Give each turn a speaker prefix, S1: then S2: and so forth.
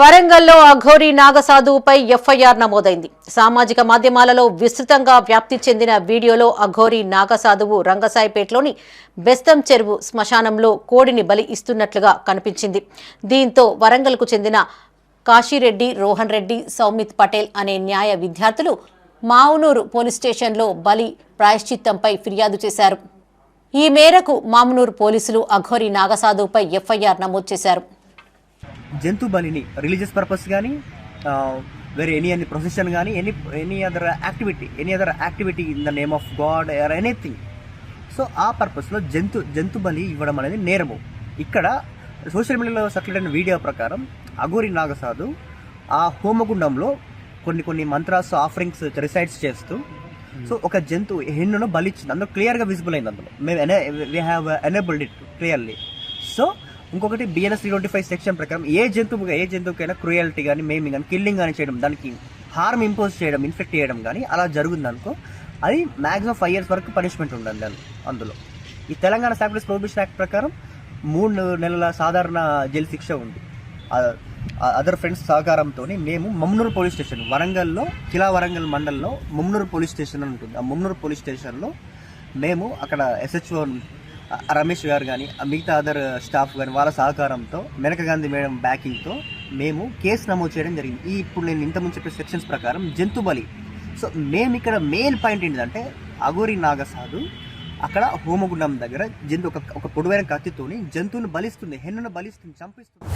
S1: వరంగల్లో అఘోరి నాగసాధువుపై ఎఫ్ఐఆర్ నమోదైంది. సామాజిక మాధ్యమాలలో విస్తృతంగా వ్యాప్తి చెందిన వీడియోలో అఘోరి నాగసాధువు రంగసాయిపేటలోని బెస్తం చెరువు శ్మశానంలో కోడిని బలి ఇస్తున్నట్లుగా కనిపించింది. దీంతో వరంగల్కు చెందిన కాశీరెడ్డి రోహన్ రెడ్డి సౌమిత్ పటేల్ అనే న్యాయ విద్యార్థులు మావునూరు పోలీస్ స్టేషన్లో బలి ప్రాయశ్చిత్తంపై ఫిర్యాదు చేశారు. ఈ మేరకు మామునూరు పోలీసులు అఘోరి నాగసాధువుపై ఎఫ్ఐఆర్ నమోదు చేశారు.
S2: జంతు బలిని రిలీజియస్ పర్పస్ కానీ వేరే ఎనీ అన్ని ప్రొసెషన్ కానీ any any other activity any other activity in the name of god or anything so ఆ పర్పస్లో జంతు జంతు బలి ఇవ్వడం అనేది నేరము. ఇక్కడ సోషల్ మీడియాలో సర్క్యులేట్ అయిన వీడియో ప్రకారం అఘోరి నాగసాధు ఆ హోమగుండంలో కొన్ని కొన్ని మంత్రాస్ ఆఫరింగ్స్ రిసైడ్స్ చేస్తూ సో ఒక జంతువు హెన్నును బలిచ్చింది. అందులో క్లియర్గా విజిబుల్ అయింది అందులో. మేము ఎనే we have enabled it clearly so ఇంకొకటి BNS three twenty five section ప్రకారం ఏ జంతువు ఏ జంతువుకైనా క్రుయాలిటీ కానీ మేమింగ్ కానీ కిల్లింగ్ కానీ చేయడం దానికి హార్మ్ ఇంపోజ్ చేయడం ఇన్ఫెక్ట్ చేయడం కానీ అలా జరుగుతుంది అనుకో అది మాక్సిమం ఫైవ్ ఇయర్స్ వరకు పనిష్మెంట్ ఉండదు దాని అందులో. ఈ తెలంగాణ శాక్రిస్ ప్రొహిబిషన్ యాక్ట్ ప్రకారం మూడు నెలల సాధారణ జైలు శిక్ష ఉంది. అదర్ ఫ్రెండ్స్ సహకారంతో మేము మమ్నూరు పోలీస్ స్టేషన్ వరంగల్లో కిలా వరంగల్ మండల్లో మమ్నూరు పోలీస్ స్టేషన్ అని ఉంటుంది. ఆ మమ్నూరు పోలీస్ స్టేషన్లో మేము అక్కడ ఎస్హెచ్ఓ రమేష్ గారు కానీ మిగతా అదర్ స్టాఫ్ కానీ వాళ్ళ సహకారంతో మెనక గాంధీ మేడం బ్యాకింగ్తో మేము కేసు నమోదు చేయడం జరిగింది. ఈ ఇప్పుడు నేను ఇంతకుముందు చెప్పిన సెక్షన్స్ ప్రకారం జంతు బలి. సో మేము ఇక్కడ మెయిన్ పాయింట్ ఏంటంటే అగోరి నాగసాధు అక్కడ హోమగుండం దగ్గర జంతు ఒక ఒక పొడవైన కత్తితోని జంతువును బలిస్తుంది హెన్నును బలిస్తుంది చంపిస్తుంది.